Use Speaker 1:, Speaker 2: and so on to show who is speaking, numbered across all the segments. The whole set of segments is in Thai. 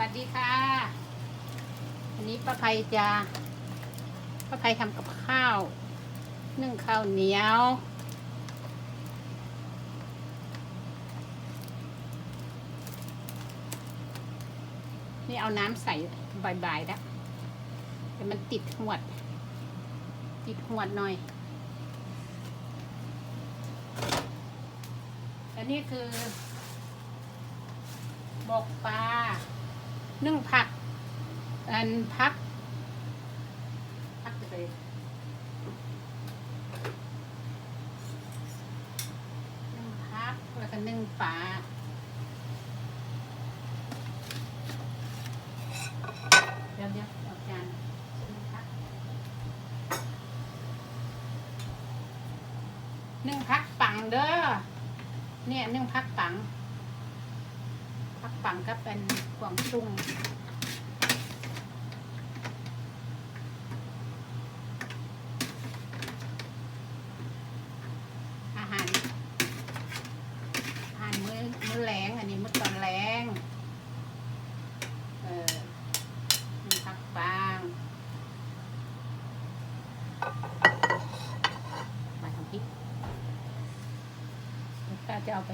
Speaker 1: วัสดีค่ะ วันนี้ป้าภัยจะป้าภัยทำกับข้าว นึ่งข้าวเหนียว นี่เอาน้ำใส่บ่ายๆแล้วแต่มันติดหวด ติดหวดหน่อยอันนี้คือบกปลา นึ่งผัก อันพักพักจะไปนึ่งพักแล้วก็นึ่งปลาเดี๋ยวเดี๋ยวเอาจานนึ่งพักนึ่งพักปังเด้อเนี่ยนึ่งพักปัง พักปังก็เป็นกวางตุ้งอาหาร อาหารมื้อมื้อแรงอันนี้มื้อตอนแรงเออพักปังมาทำพริกแล้วก็จะเอาไป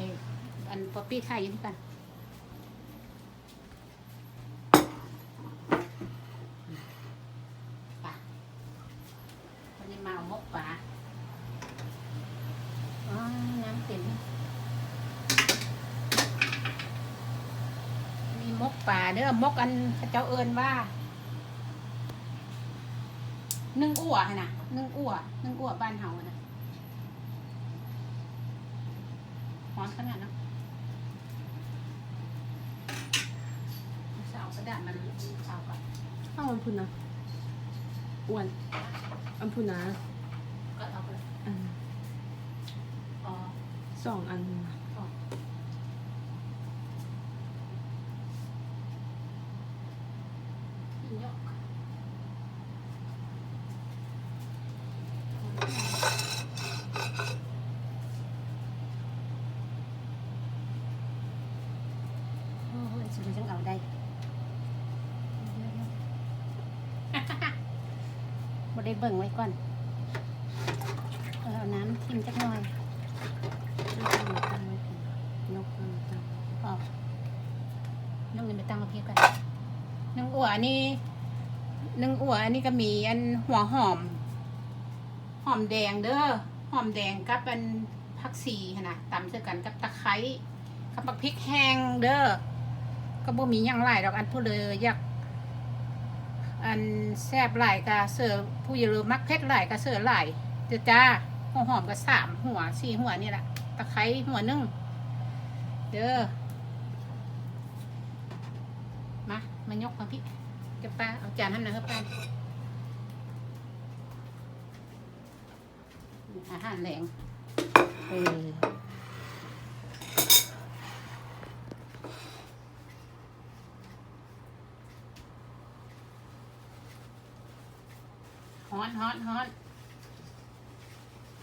Speaker 1: อันป๊อปปี้ไทยนี่กัน ปลาวันนี้มาเอามกปลาอ๋อน้ำเต็มมีมก ป่าเด้อมกอันเขาเจ้าเอิญว่านึ่งอั่วหั่นนะนึ่งอั่วนึ่งอั่วบ้านเฮาอะนะร้อนขนาดเนาะเอากระดาษมันเอาก่อน
Speaker 2: ข้าวอัมพุนะอ้วนอัมพุนะ
Speaker 1: ก็เอาไปเลย
Speaker 2: อัน
Speaker 1: อ๋อ
Speaker 2: สองอันนะ
Speaker 1: อ๋อยกโอ้ยฉันจังเอาได้บ่ได้เบิ่งไว้ก่อน เออเอาน้ำทิมจักหน่อย
Speaker 2: นกมันตั้งไว้ก่อนนกมันตั้ง
Speaker 1: ออกนึ่งนี่ไปตั้งกับพี่ก่อนนึ่งอั่วอัน หนึ่งอัวอันนี้ก็มีอันหัวหอม หอมแดงเด้อหอมแดงกับอันผักชีนะตำเจอกันกับตะไคร้กับบักพริกแห้งเด้อก็บ่มีหยังหลายดอกอันผู้เลยอยากอันแซ่บหลกะเสือผู้อย่าลืมมักเผ็ดหลกะเสือหลเด้อจ้าหัวหอมก็สามหัวสี่หัวนี่แหละตะไคร้หัวหนึ่งเด้อมามายกมาพี่ จะป้าเอาจานให้หน่อยครับป้าอาหารแหลงเออฮ้อนฮ้อนฮ้อน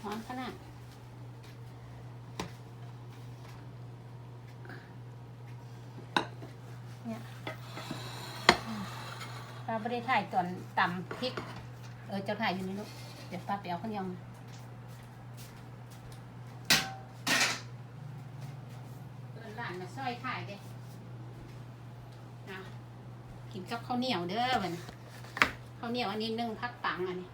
Speaker 1: ฮ้อนขนาดเนี่ย ป้าไม่ได้ถ่ายตอนตำพริก เออจ้าถ่ายอยู่นี่ลูก เดี๋ยวป้าไปเอาข้าวเหนียวมาเอิ้นหลานมาซอยถ่ายเด้นะกินกับข้าวเหนียวเด้อมันข้าวเหนียวอันนี้นึ่งพักปังอันนี้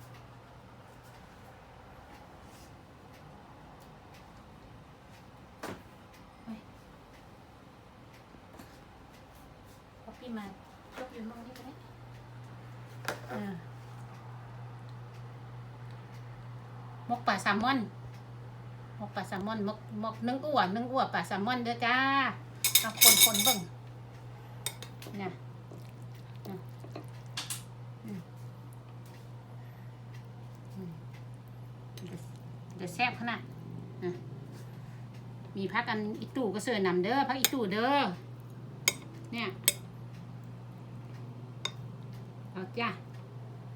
Speaker 1: พอพี่มาจบอยู่มองนี่ก็ได้ เออมกปลาแซลมอน มกปลาแซลมอน มกมกนึ่งอั่วนึ่งอั่วปลาแซลมอนเด้อจ้าเอาคนคนเบิ่งนะเดี๋ยวแซ่บขนาดนะมีพักอันอีตู่ก็เสือนำเด้อพักอีตู่เด้อ เนี่ย เอาจ้า